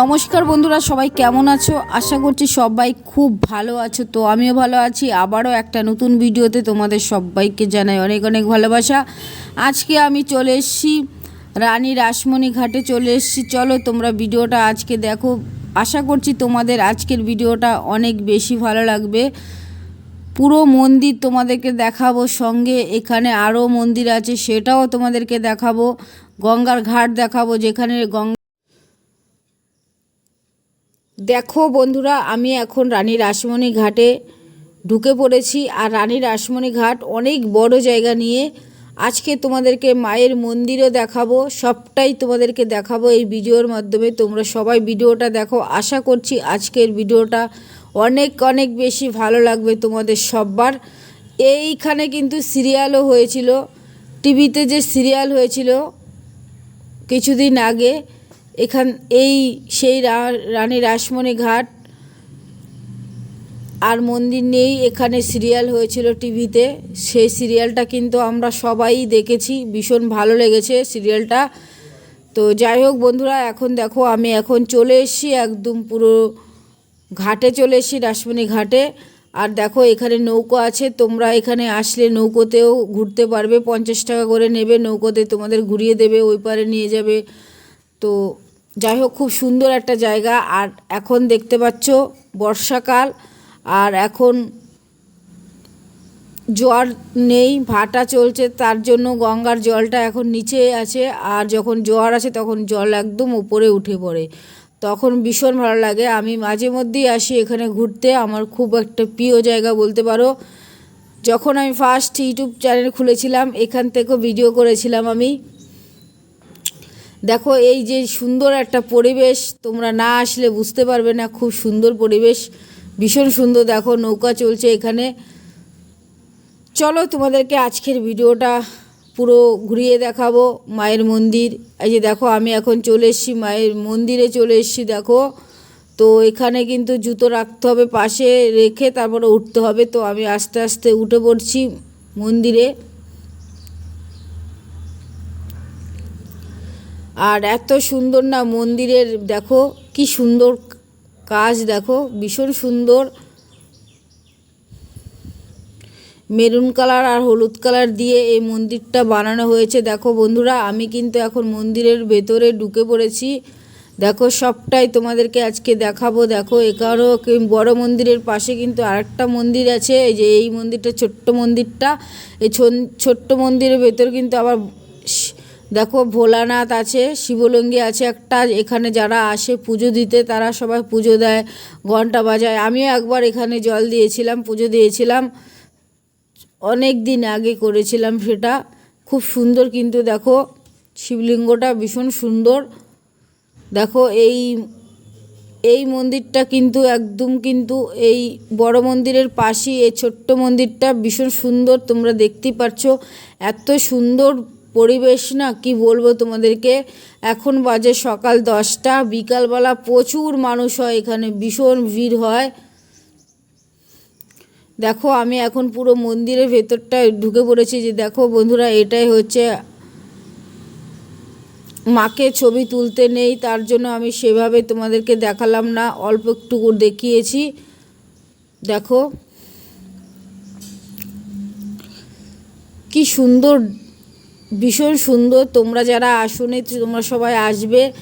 নমস্কার বন্ধুরা, সবাই কেমন আছো? আশা করছি সবাই খুব ভালো আছো। তো আমিও ভালো আছি। আবারও একটা নতুন ভিডিওতে তোমাদের সবাইকে জানাই অনেক অনেক ভালোবাসা। আজকে আমি চলে এসেছি রানী রাসমণি ঘাটে চলে এসেছি। চলো তোমরা ভিডিওটা আজকে দেখো। আশা করছি তোমাদের আজকের ভিডিওটা অনেক বেশি ভালো লাগবে। পুরো মন্দির তোমাদেরকে দেখাবো সঙ্গে। এখানে আরও মন্দির আছে, সেটাও তোমাদেরকে দেখাবো। গঙ্গার ঘাট দেখাবো, যেখানে গঙ্গা দেখো বন্ধুরা, আমি এখন রানী রাসমণি ঘাটে ঢুকে পড়েছি। আর রানী রাসমণি ঘাট অনেক বড় জায়গা নিয়ে আজকে তোমাদেরকে মায়ের মন্দিরও দেখাবো। সবটাই তোমাদেরকে দেখাবো এই ভিডিওর মাধ্যমে। তোমরা সবাই ভিডিওটা দেখো। আশা করছি আজকের ভিডিওটা অনেক অনেক বেশি ভালো লাগবে তোমাদের সববার। এইখানে কিন্তু সিরিয়ালও হয়েছিল। টিভিতে যে সিরিয়াল হয়েছিল কিছুদিন আগে এখান, এই সেই রানী রাসমণি ঘাট আর মন্দির নেই। এখানে সিরিয়াল হয়েছিল টিভিতে। সেই সিরিয়ালটা কিন্তু আমরা সবাই দেখেছি। ভীষণ ভালো লেগেছে সিরিয়ালটা। তো যাই হোক বন্ধুরা, এখন দেখো আমি এখন চলে এসেছি একদম পুরো ঘাটে চলে এসেছি, রাসমণি ঘাটে। আর দেখো এখানে নৌকো আছে। তোমরা এখানে আসলে নৌকোতেও ঘুরতে পারবে। পঞ্চাশ টাকা করে নেবে, নৌকোতে তোমাদের ঘুরিয়ে দেবে, ওই পারে নিয়ে যাবে। তো যাই হোক খুব সুন্দর একটা জায়গা। আর এখন দেখতে পাচ্ছ বর্ষাকাল, আর এখন জোয়ার নেই, ভাটা চলছে, তার জন্য গঙ্গার জলটা এখন নিচে আছে। আর যখন জোয়ার আছে তখন জল একদম উপরে উঠে পড়ে। তখন ভীষণ ভালো লাগে। আমি মাঝে মধ্যেই আসি এখানে ঘুরতে। আমার খুব একটা প্রিয় জায়গা বলতে পারো। যখন আমি ফার্স্ট ইউটিউব চ্যানেল খুলেছিলাম, এখান থেকেও ভিডিও করেছিলাম আমি। দেখো, এই যে সুন্দর একটা পরিবেশ, তোমরা না আসলে বুঝতে পারবে না, খুব সুন্দর পরিবেশ, ভীষণ সুন্দর, দেখো, নৌকা চলছে এখানে। চলো, তোমাদেরকে আজকের ভিডিওটা পুরো ঘুরিয়ে দেখাবো, মায়ের মন্দির। এই যে দেখো, আমি এখন চলে এসেছি, মায়ের মন্দিরে চলে এসেছি, দেখো। তো এখানে কিন্তু জুতো রাখতে হবে, পাশে রেখে তারপরে উঠতে হবে। তো আমি আস্তে আস্তে উঠে পড়ছি মন্দিরে। আর এত সুন্দর না মন্দিরের, দেখো, কি সুন্দর কাজ, দেখো, ভীষণ সুন্দর। মেরুন কালার আর হলুদ কালার দিয়ে এই মন্দিরটা বানানো হয়েছে। দেখো বন্ধুরা, আমি কিন্তু এখন মন্দিরের ভেতরে ঢুকে পড়েছি। দেখো, সবটাই তোমাদেরকে আজকে দেখাবো। দেখো কি- বড় মন্দিরের পাশে কিন্তু আরেকটা মন্দির আছে। এই যে, এই মন্দিরটা ছোট্ট মন্দিরটা। এই ছোট্ট মন্দিরের ভেতর কিন্তু আবার দেখো ভোলানাথ আছে, শিবলিঙ্গি আছে একটা, এখানে যারা আসে পুজো দিতে তারা সবাই পুজো দেয় ঘণ্টা বাজায়। আমিও একবার এখানে জল দিয়েছিলাম, পুজো দিয়েছিলাম। অনেক দিন আগে করেছিলাম সেটা। খুব সুন্দর কিন্তু দেখো, শিবলিঙ্গটা ভীষণ সুন্দর। দেখো এই এই মন্দিরটা কিন্তু একদম কিন্তু এই বড় মন্দিরের পাশেই, এই ছোট্ট মন্দিরটা ভীষণ সুন্দর, তোমরা দেখতেই পাচ্ছ এত সুন্দর পরিবেশ না, কি বলব তোমাদেরকে? এখন বাজে সকাল দশটা, বিকালবেলা প্রচুর মানুষ হয় এখানে, ভীষণ ভিড় হয়। দেখো, আমি এখন পুরো মন্দিরের ভেতরটায় ঢুকে পড়েছি যে দেখো বন্ধুরা, এটাই হচ্ছে মাকে ছবি তুলতে নেই, তার জন্য আমি সেভাবে তোমাদেরকে দেখালাম না, অল্প একটুকু দেখিয়েছি। দেখো, কি সুন্দর ভীষণ সুন্দর। তোমরা যারা আসনি, তোমরা সবাই আসবে।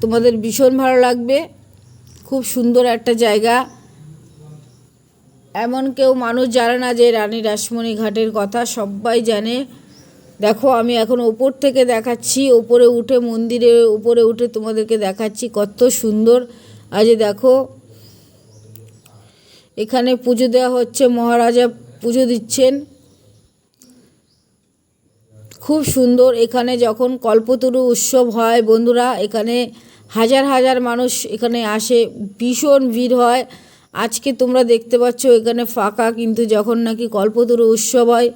তোমাদের ভীষণ ভালো লাগবে। খুব সুন্দর একটা জায়গা। এমন কেউ মানুষ জানে না যে রানী রাসমণি ঘাটের কথা, সবাই জানে। দেখো, আমি এখন ওপর থেকে দেখাচ্ছি, ওপরে উঠে মন্দিরের উপরে উঠে তোমাদেরকে দেখাচ্ছি কত সুন্দর। আজ দেখো, এখানে পুজো দেওয়া হচ্ছে, মহারাজা পুজো দিচ্ছেন। খুব সুন্দর। এখানে যখন কল্পতরু উৎসব হয়, বন্ধুরা, এখানে হাজার হাজার মানুষ এখানে আসে, ভীষণ ভিড় হয়। আজকে তোমরা দেখতে পাচ্ছ এখানে ফাঁকা, কিন্তু যখন নাকি কল্পতরু উৎসব হয়,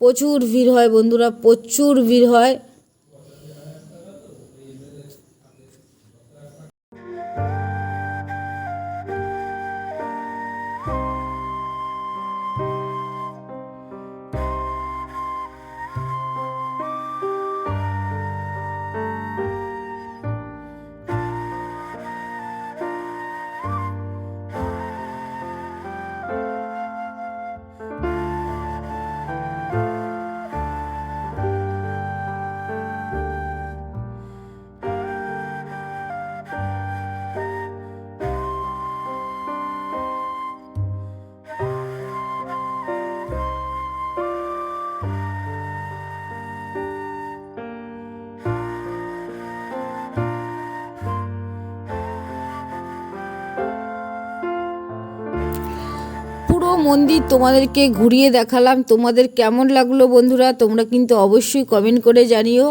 প্রচুর ভিড় হয়, বন্ধুরা, প্রচুর ভিড় হয়। মন্দির তোমাদেরকে ঘুরিয়ে দেখালাম। তোমাদের কেমন লাগল বন্ধুরা? তোমরা কিন্তু অবশ্যই কমেন্ট করে জানিও।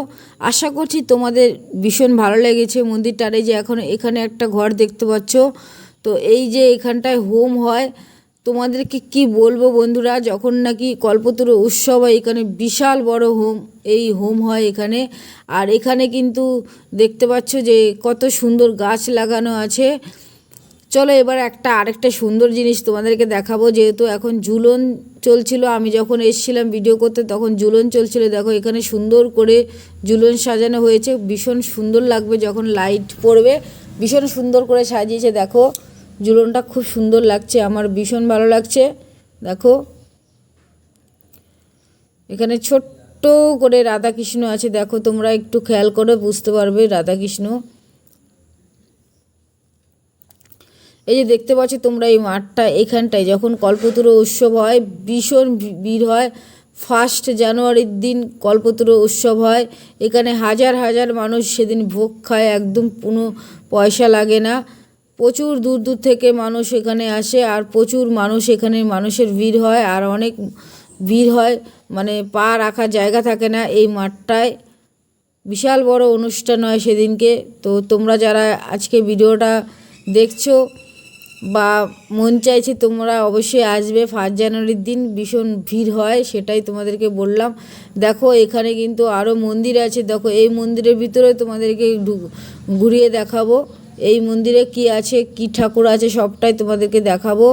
আশা করছি তোমাদের ভীষণ ভালো লেগেছে মন্দিরটার। যে এখন এখানে একটা ঘর দেখতে পাচ্ছ। তো এই যে এখানটায় হোম হয়। তোমাদেরকে কি বলব বন্ধুরা? যখন নাকি কল্পতরু উৎসব হয়, এখানে বিশাল বড় হোম, এই হোম হয় এখানে। আর এখানে কিন্তু দেখতে পাচ্ছ যে কত সুন্দর গাছ লাগানো আছে। চলো এবার একটা আরেকটা সুন্দর জিনিস তোমাদেরকে দেখাবো। যেহেতু এখন ঝুলন চলছিল, আমি যখন এসেছিলাম ভিডিও করতে তখন ঝুলন চলছিল। দেখো, এখানে সুন্দর করে ঝুলন সাজানো হয়েছে। ভীষণ সুন্দর লাগবে যখন লাইট পড়বে। ভীষণ সুন্দর করে সাজিয়েছে। দেখো, ঝুলনটা খুব সুন্দর লাগছে। আমার ভীষণ ভালো লাগছে। দেখো, এখানে ছোট্ট করে রাধাকৃষ্ণ আছে। দেখো, তোমরা একটু খেয়াল করে বুঝতে পারবে রাধাকৃষ্ণ। এই যে দেখতে পাচ্ছ তোমরা এই মাঠটা, এখানটায় যখন কল্পতরু উৎসব হয়, ভীষণ ভিড় হয়। ফার্স্ট জানুয়ারির দিন কল্পতরু উৎসব হয়। এখানে হাজার হাজার মানুষ সেদিন ভোগ খায়, একদম কোনো পয়সা লাগে না। প্রচুর দূর দূর থেকে মানুষ এখানে আসে আর প্রচুর মানুষ এখানে মানুষের ভিড় হয় আর অনেক ভিড় হয়। মানে পা রাখার জায়গা থাকে না এই মাঠটায়। বিশাল বড় অনুষ্ঠান হয় সেদিনকে। তো তোমরা যারা আজকে ভিডিওটা দেখছ বা মন চাইছে তোমরা অবশ্যই আসবে। ফার্স্ট জানুয়ারির দিন ভীষণ ভিড় হয়, সেটাই তোমাদেরকে বললাম। দেখো, এখানে কিন্তু আরও মন্দির আছে। দেখো, এই মন্দিরের ভিতরে তোমাদেরকে ঘুরিয়ে দেখাবো। এই মন্দিরে কি আছে, কি ঠাকুর আছে, সবটাই তোমাদেরকে দেখাবো।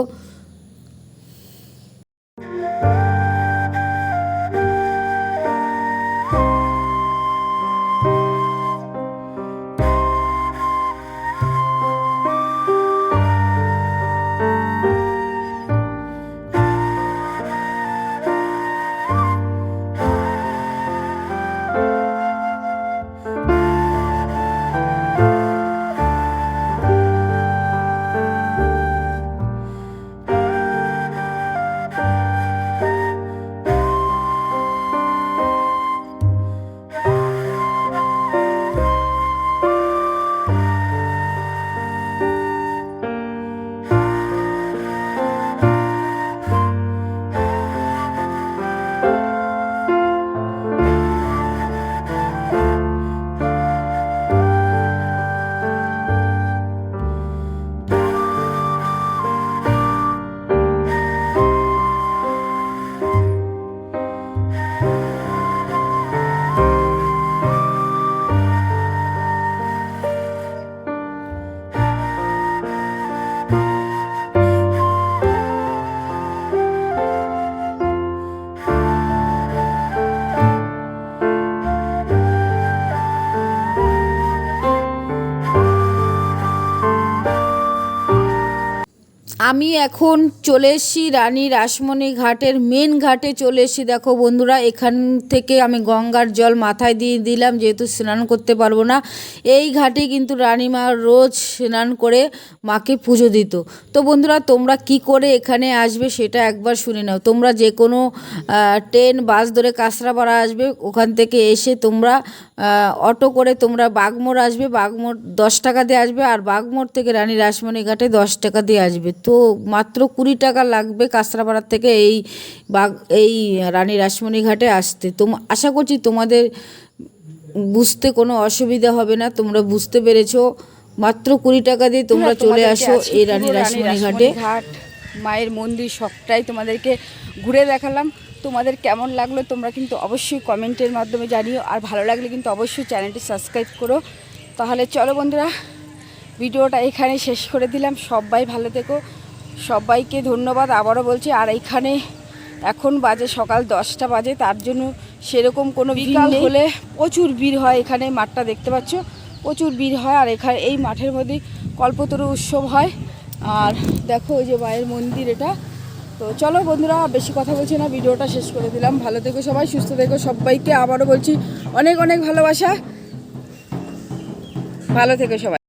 আমি এখন চলে এসেছি রানী রাসমণি ঘাটের মেন ঘাটে চলে এসেছি। দেখো বন্ধুরা, এখান থেকে আমি গঙ্গার জল মাথায় দিয়ে দিলাম, যেহেতু স্নান করতে পারব না। এই ঘাটে কিন্তু রানীমা রোজ স্নান করে মাকে পুজো দিত। তো বন্ধুরা, তোমরা কি করে এখানে আসবে সেটা একবার শুনে নাও। তোমরা যে কোনো ট্রেন, বাস ধরে কাঁচরাপাড়া আসবে, ওখান থেকে এসে তোমরা অটো করে তোমরা বাগমোড় আসবে বাগমোড় দশ টাকা দিয়ে আসবে আর বাগমোড় থেকে রানী রাসমণি ঘাটে দশ টাকা দিয়ে আসবে। তো মাত্র কুড়ি টাকা লাগবে কাঁচরাপাড়ার থেকে এই বাগ এই রানী রাসমণি ঘাটে আসতে। তো আশা করছি তোমাদের বুঝতে কোনো অসুবিধা হবে না তোমরা বুঝতে পেরেছ। মাত্র কুড়ি টাকা দিয়ে তোমরা চলে আসো এই রানী রাসমণি ঘাট। মায়ের মন্দির সবটাই তোমাদেরকে ঘুরে দেখালাম। তোমাদের কেমন লাগল তোমরা কিন্তু অবশ্যই কমেন্টের মাধ্যমে জানিও। আর ভালো লাগলে কিন্তু অবশ্যই চ্যানেলটি সাবস্ক্রাইব করো। তাহলে চলো বন্ধুরা ভিডিওটা এখানে শেষ করে দিলাম। সবাই ভালো থেকো। সবাইকে ধন্যবাদ। আবারও বলছি আর এখানে এখন বাজে সকাল দশটা বাজে। তার জন্য সেরকম কোনো বিকাল হলে প্রচুর ভিড় হয় এখানে মাঠটা দেখতে পাচ্ছ। প্রচুর ভিড় হয়। আর এখানে এই মাঠের মধ্যেই কল্পতরু উৎসব হয়। আর দেখো ওই যে মায়ের মন্দির এটা। তো চলো বন্ধুরা, বেশি কথা বলছি না, ভিডিওটা শেষ করে দিলাম। ভালো থেকো সবাই, সুস্থ থেকো। সবাইকে আবারও বলছি অনেক অনেক ভালোবাসা। ভালো থেকো সবাই।